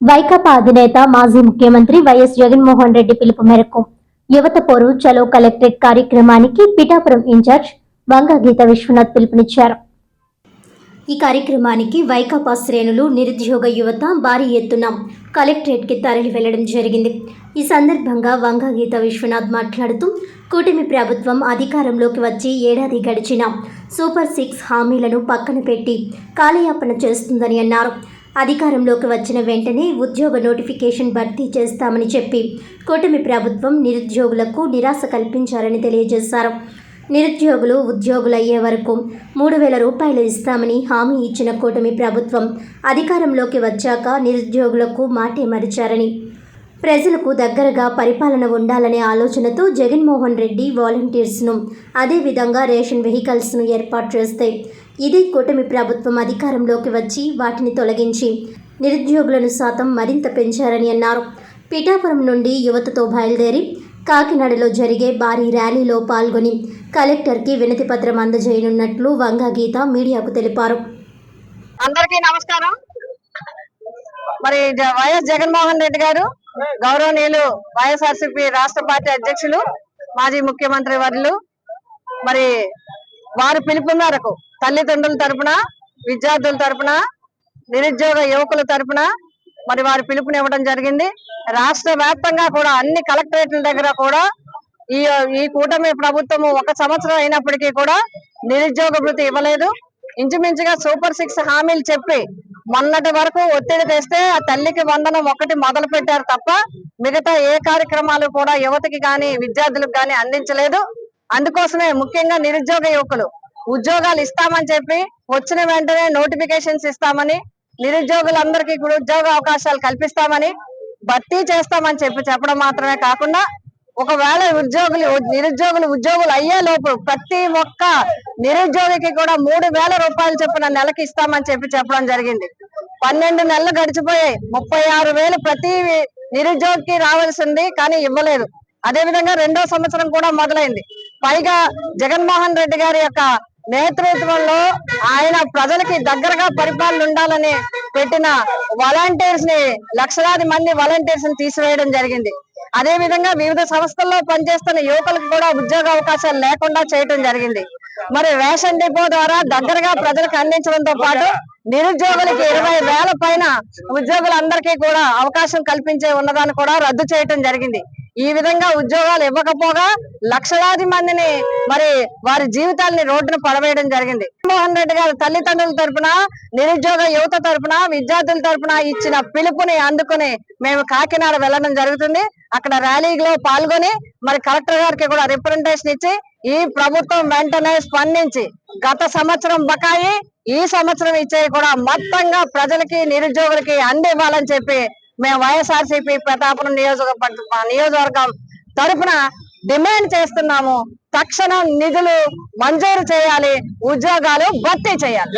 వైకాపా అధినేత మాజీ ముఖ్యమంత్రి వైఎస్ జగన్మోహన్ రెడ్డి పిలుపు మేరకు యువత పోరు చలో కలెక్టరేట్ కార్యక్రమానికి పిఠాపురం ఇన్ఛార్జ్ వంగ గీత విశ్వనాథ్ పిలుపునిచ్చారు. ఈ కార్యక్రమానికి వైకాపా శ్రేణులు నిరుద్యోగ యువత భారీ ఎత్తున కలెక్టరేట్కి తరలి వెళ్ళడం జరిగింది. ఈ సందర్భంగా వంగ గీత విశ్వనాథ్ మాట్లాడుతూ కూటమి ప్రభుత్వం అధికారంలోకి వచ్చి ఏడాది గడిచిన సూపర్ సిక్స్ హామీలను పక్కన పెట్టి కాలయాపన చేస్తుందని అన్నారు. అధికారంలోకి వచ్చిన వెంటనే ఉద్యోగ నోటిఫికేషన్ భర్తీ చేస్తామని చెప్పి కూటమి ప్రభుత్వం నిరుద్యోగులకు నిరాశ కల్పించారని తెలియజేశారు. నిరుద్యోగులు ఉద్యోగులయ్యే వరకు మూడు వేల రూపాయలు ఇస్తామని హామీ ఇచ్చిన కూటమి ప్రభుత్వం అధికారంలోకి వచ్చాక నిరుద్యోగులకు మాటే మరిచారని ప్రజలకు దగ్గరగా పరిపాలన ఉండాలనే ఆలోచనతో జగన్మోహన్ రెడ్డి వాలంటీర్స్ను అదేవిధంగా రేషన్ వెహికల్స్ను ఏర్పాటు చేస్తే ఇదే కూటమి ప్రభుత్వం అధికారంలోకి వచ్చి వాటిని తొలగించి నిరుద్యోగులను శాతం మరింత పెంచారని అన్నారు. పిఠాపురం నుండి యువతతో బయలుదేరి కాకినాడలో జరిగే భారీ ర్యాలీలో పాల్గొని కలెక్టర్కి వినతి పత్రం అందజేయనున్నట్లు వంగ గీత మీడియాకు తెలిపారు. అందరికీ నమస్కారం. మరి వైఎస్ జగన్మోహన్ రెడ్డి గారు గౌరవనీయులు వైఎస్ఆర్సీపీ రాష్ట్ర పార్టీ అధ్యక్షులు మాజీ ముఖ్యమంత్రి వర్యులు మరి వారి పిలుపు మేరకు తల్లిదండ్రుల తరపున విద్యార్థుల తరపున నిరుద్యోగ యువకుల తరపున మరి వారి పిలుపునివ్వడం జరిగింది. రాష్ట్ర వ్యాప్తంగా కూడా అన్ని కలెక్టరేట్ల దగ్గర కూడా ఈ ఈ కూటమి ప్రభుత్వం ఒక సంవత్సరం అయినప్పటికీ కూడా నిరుద్యోగ భృతి ఇవ్వలేదు. ఇంచుమించుగా సూపర్ సిక్స్ హామీలు చెప్పి మొన్నటి వరకు ఒత్తిడి తెస్తే ఆ తల్లికి వందనం ఒకటి మొదలు పెట్టారు తప్ప మిగతా ఏ కార్యక్రమాలు కూడా యువతకి కానీ విద్యార్థులకు కానీ అందించలేదు. అందుకోసమే ముఖ్యంగా నిరుద్యోగ యువకులు ఉద్యోగాలు ఇస్తామని చెప్పి వచ్చిన వెంటనే నోటిఫికేషన్స్ ఇస్తామని నిరుద్యోగులందరికీ కూడా ఉద్యోగ అవకాశాలు కల్పిస్తామని భర్తీ చేస్తామని చెప్పి చెప్పడం మాత్రమే కాకుండా ఒకవేళ ఉద్యోగులు నిరుద్యోగులు ఉద్యోగులు అయ్యే లోపు ప్రతి ఒక్క నిరుద్యోగికి కూడా మూడు వేల రూపాయలు చొప్పున నెలకి ఇస్తామని చెప్పి చెప్పడం జరిగింది. పన్నెండు నెలలు గడిచిపోయాయి. ముప్పై ఆరు వేలు ప్రతి నిరుద్యోగికి రావాల్సింది కానీ ఇవ్వలేదు. అదే విధంగా రెండో సంవత్సరం కూడా మొదలైంది. పైగా జగన్మోహన్ రెడ్డి గారి యొక్క నేతృత్వంలో ఆయన ప్రజలకి దగ్గరగా పరిపాలన ఉండాలని పెట్టిన వాలంటీర్స్ని లక్షలాది మంది వాలంటీర్స్ని తీసివేయడం జరిగింది. అదే విధంగా వివిధ సంస్థల్లో పనిచేస్తున్న యువకులకు కూడా ఉద్యోగ అవకాశాలు లేకుండా చేయడం జరిగింది. మరి రేషన్ డిపో ద్వారా దగ్గరగా ప్రజలకు అందించడంతో పాటు నిరుద్యోగులకి ఇరవై వేల పైన ఉద్యోగులందరికీ కూడా అవకాశం కల్పించే ఉన్నదాన్ని కూడా రద్దు చేయటం జరిగింది. ఈ విధంగా ఉద్యోగాలు ఇవ్వకపోగా లక్షలాది మందిని మరి వారి జీవితాల్ని రోడ్డున పడవేయడం జరిగింది. మోహన్ రెడ్డి గారు తల్లిదండ్రుల తరపున నిరుద్యోగ యువత తరపున విద్యార్థుల తరపున ఇచ్చిన పిలుపుని అందుకుని మేము కాకినాడ వెళ్ళడం జరుగుతుంది. అక్కడ ర్యాలీలో పాల్గొని మరి కలెక్టర్ గారికి కూడా రిప్రజెంటేషన్ ఇచ్చి ఈ ప్రభుత్వం వెంటనే స్పందించి గత సంవత్సరం బకాయి ఈ సంవత్సరం ఇచ్చే కూడా మొత్తంగా ప్రజలకి నిరుద్యోగులకి అందివ్వాలని చెప్పి మేము వైఎస్ఆర్సీపీ ప్రతాపం నియోజక నియోజకవర్గం తరపున డిమాండ్ చేస్తున్నాము తక్షణం నిధులు మంజూరు చేయాలి ఉద్యోగాలు భర్తీ చేయాలి.